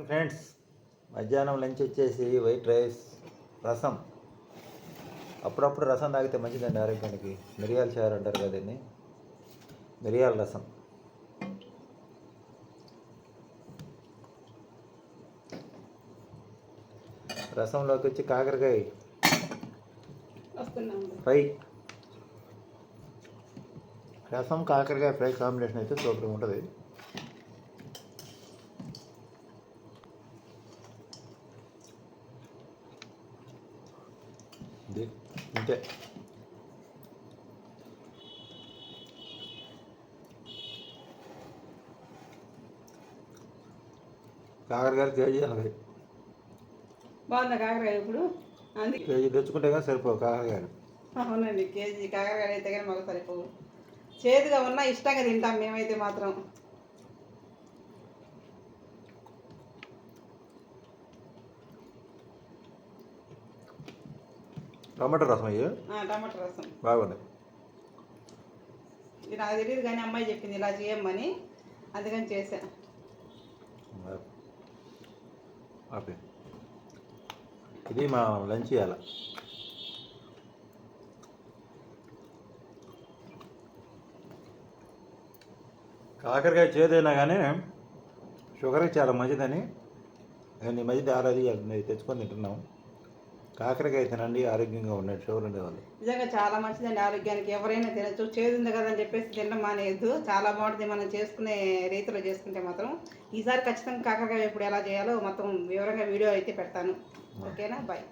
Friends మధ్యాహ్నం lunch వచ్చేసి white rice రసం. అప్పుడప్పుడు రసం తాగితే మంచిదండి ఆరోగ్యానికి. మిరియాల చారు అంటారు కదా దీన్ని. మిరియాల రసం. రసంలోకి వచ్చి కాకరకాయ. ఫ్రై. రసం కాకరకాయ ఫ్రై కాంబినేషన్ అయితే సూపర్గా ఉంటుంది. ఇది అంతే కాకరకాయ కేజీ ఎనభై బాగుందా కాకరకాయ ఇప్పుడు? అందుకే కేజీ తెచ్చుకుంటే కానీ సరిపోవు కాకరకాయలు. అవునండి కేజీ కాకరకాయ అయితే కానీ మాకు సరిపోవు. చేదుగా ఉన్నా ఇష్టంగా తింటాం మేమైతే మాత్రం. టమాటో రసం అయ్యి? టమాటా రసం. బాగుంది. ఇది నాకు తెలియదు కానీ అమ్మాయి చెప్పింది ఇలా చేయమని. అందుకని చేసా ఓకే. ఇది మా లంచ్ ఇవాళ కాకరకాయ చేదైనా కానీ షుగర్కి చాలా మంచిదని. నేను ఈ మధ్య తెచ్చుకొని తింటున్నాం. కాకరకాయ తినండి ఆరోగ్యంగా ఉండండి షుగర్ ఉండేవాళ్ళు. నిజంగా చాలా మంచిదండి ఆరోగ్యానికి. ఎవరైనా తినచ్చు. చేదు ఉంది కదా అని చెప్పేసి తినడం మానేయద్దు. చాలా బాగుంటుంది మనం చేసుకునే రీతిలో చేసుకుంటే మాత్రం. ఈసారి ఖచ్చితంగా కాకరకాయ ఇప్పుడు ఎలా చేయాలో మొత్తం వివరంగా వీడియో అయితే పెడతాను. ఓకేనా? బాయ్.